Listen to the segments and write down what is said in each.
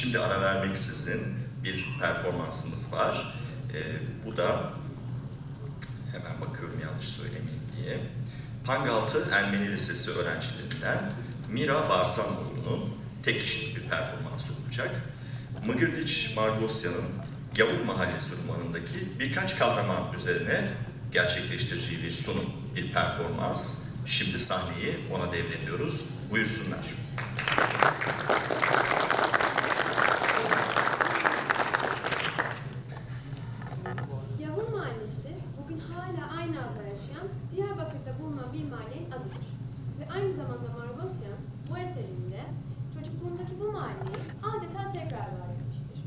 Şimdi ara vermeksizin bir performansımız var. Ee, bu da hemen bakıyorum yanlış söylemeyeyim diye. Pangaltı Ermeni Lisesi öğrencilerinden Mira Barsanoğlu'nun tek kişilik bir performans olacak. Mıgırdiç Margosyan'ın Yavur Mahallesi romanındaki birkaç kahraman üzerine gerçekleştireceği bir sunum, bir performans. Şimdi sahneyi ona devrediyoruz. Buyursunlar. Aynı zamanda Margosyan bu eserinde çocukluğundaki bu mahalleyi adeta tekrar var etmiştir.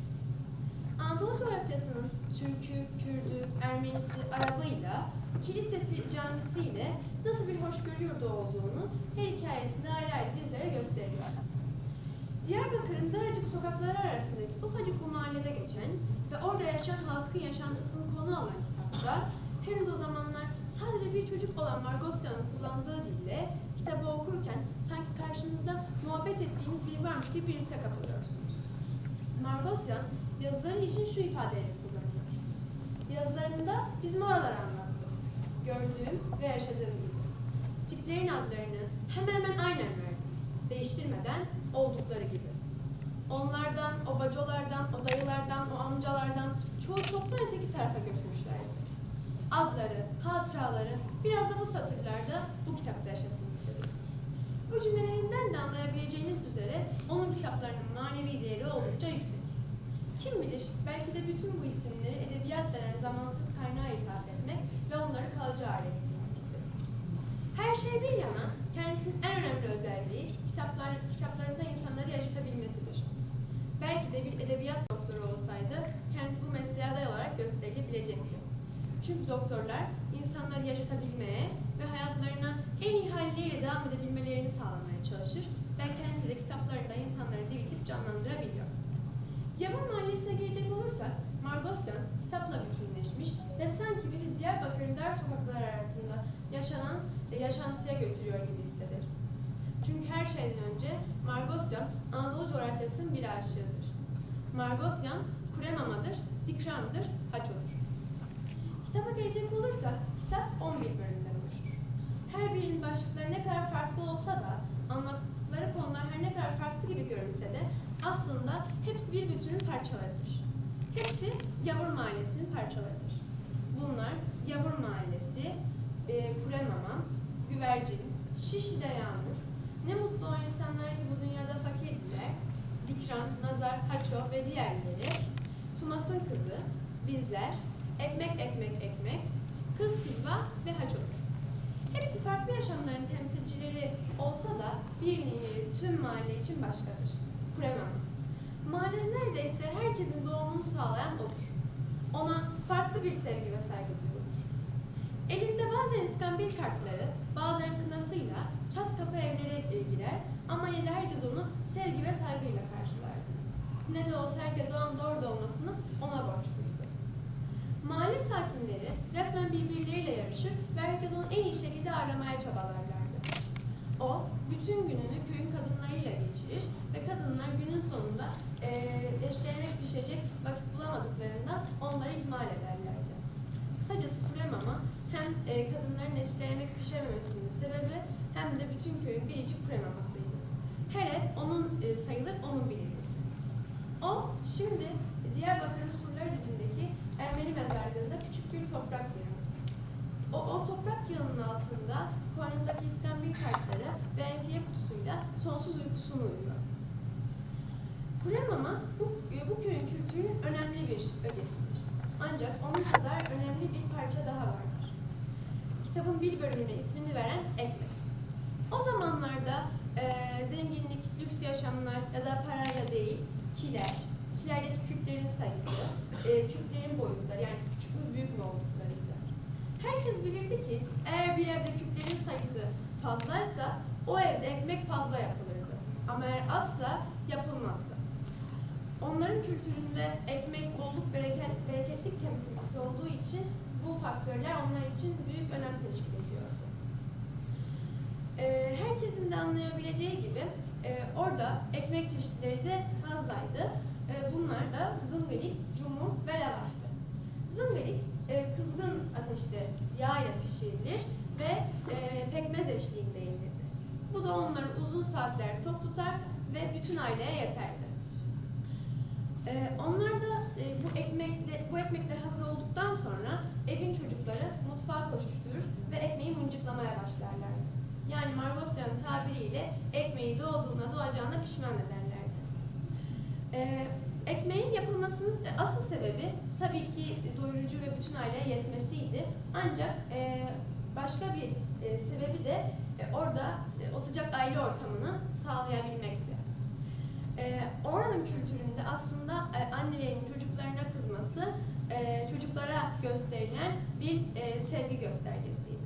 Anadolu coğrafyasının Türk'ü, Kürd'ü, Ermenisi, Arabıyla, kilisesi, camisiyle nasıl bir hoşgörü yurdu olduğunu her hikayesinde ayrı ayrı bizlere gösteriyor. Diyarbakır'ın daracık sokakları arasındaki ufacık bu mahallede geçen ve orada yaşayan halkın yaşantısını konu alan kitapta henüz o zamanlar sadece bir çocuk olan Margosyan'ın kullandığı dille kitabı okurken sanki karşınızda muhabbet ettiğiniz biri varmış gibi bir kapılıyorsunuz. Margosyan yazıları için şu ifadeleri kullanıyor. Yazılarımda bizim oraları anlattım. Gördüğüm ve yaşadığım gibi. Tiplerin adlarını hemen hemen aynen verdim. Değiştirmeden oldukları gibi. Onlardan, o bacolardan, o dayılardan, o amcalardan çoğu çoktan öteki tarafa göçmüşlerdi. Adları, hatıraları biraz da bu satırlarda bu kitapta yaşasın istedim. Bu cümlelerinden de anlayabileceğiniz üzere onun kitaplarının manevi değeri oldukça yüksek. Kim bilir belki de bütün bu isimleri edebiyat denen zamansız kaynağa ithaf etmek ve onları kalıcı hale getirmek istedim. Her şey bir yana kendisinin en önemli özelliği kitaplar, kitaplarında insanları yaşatabilmesidir. Belki de bir edebiyat doktoru olsaydı kendisi bu mesleğe aday olarak gösterilebilecekti. Çünkü doktorlar insanları yaşatabilmeye ve hayatlarına en iyi halleriyle devam edebilmelerini sağlamaya çalışır ve kendi de kitaplarında insanları diriltip canlandırabiliyor. Yavur Mahallesi'ne gelecek olursak, Margosyan kitapla bütünleşmiş ve sanki bizi Diyarbakır'ın dar sokakları arasında yaşanan e, yaşantıya götürüyor gibi hissederiz. Çünkü her şeyden önce Margosyan Anadolu coğrafyasının bir aşığıdır. Margosyan Kuremama'dır, Dikran'dır, Haço'dur. Gelecek olursak, kitap 11 bölümden oluşur. Her birinin başlıkları ne kadar farklı olsa da, anlattıkları konular her ne kadar farklı gibi görünse de aslında hepsi bir bütünün parçalarıdır. Hepsi Yavur Mahallesi'nin parçalarıdır. Bunlar Yavur Mahallesi, e, Kuremama, Güvercin, Şişli'de Yağmur, Ne Mutlu o insanlar ki bu dünyada fakirdiler, Dikran, Nazar, Haço ve diğerleri, Tumas'ın kızı, Bizler, Ekmek Ekmek Ekmek, Kıl Silva ve Haço'dur. Hepsi farklı yaşamların temsilcileri olsa da bir nevi tüm mahalle için başkadır. Kuremam. Mahallede neredeyse herkesin doğumunu sağlayan odur. Ona farklı bir sevgi ve saygı duyulur. Elinde bazen iskambil kartları, bazen kınasıyla çat kapı evlere girer ama yine herkes onu sevgi ve saygıyla karşılardı. Ne de olsa herkes o anda orada olmasını ona borçluydu. Mahalle sakinleri resmen birbirleriyle yarışır ve herkes onu en iyi şekilde ağırlamaya çabalarlardı. O, bütün gününü köyün kadınlarıyla geçirir ve kadınlar günün sonunda eee eşlerine pişecek vakit bulamadıklarından onları ihmal ederlerdi. Kısacası Kuremama hem eee, kadınların eşlerine pişememesinin sebebi hem de bütün köyün biricik kuremamasıydı. Her ev onun eee, sayılır, onun bilinir. O şimdi Diyarbakır'ın surları dibindeki Ermeni mezarlığında küçük bir toprak yığını. O, o toprak yığının altında koynundaki iskambil kartları ve enfiye kutusuyla sonsuz uykusunu uyuyor. Kuremama bu, bu köyün kültürünün önemli bir ögesidir. Ancak onun kadar önemli bir parça daha vardır. Kitabın bir bölümüne ismini veren ekmek. O zamanlarda eee, zenginlik, lüks yaşamlar ya da parayla değil, kiler, kilerdeki küplerin sayısı, eee, küplerin boyutları yani küçük mü büyük mü olduklarıydı. Herkes bilirdi ki eğer bir evde küplerin sayısı fazlaysa o evde ekmek fazla yapılırdı. Ama eğer azsa yapılmazdı. Onların kültüründe ekmek bolluk bereket, bereketlik temsilcisi olduğu için bu faktörler onlar için büyük önem teşkil ediyordu. Ee, herkesin de anlayabileceği gibi e, orada ekmek çeşitleri de fazlaydı. E, bunlar da zıngelik, cumur ve lavaştı. Zıngelik e, kızgın ateşte yağ ile pişirilir ve e, pekmez eşliğinde yenirdi. Bu da onları uzun saatler tok tutar ve bütün aileye yeterdi. Onlar da bu ekmekle bu ekmekler hazır olduktan sonra evin çocukları mutfağa koşuşturur ve ekmeği mıncıklamaya başlarlar. Yani Margosyan'ın tabiriyle ekmeği doğduğuna doğacağına pişman ederlerdi. Ee, ekmeğin yapılmasının asıl sebebi tabii ki doyurucu ve bütün aileye yetmesiydi. Ancak e, başka bir e, sebebi de e, orada e, o sıcak aile ortamını sağlayabilmekti. Ee, oranın kültüründe aslında e, annelerin çocuklarına kızması e, çocuklara gösterilen bir e, sevgi göstergesiydi.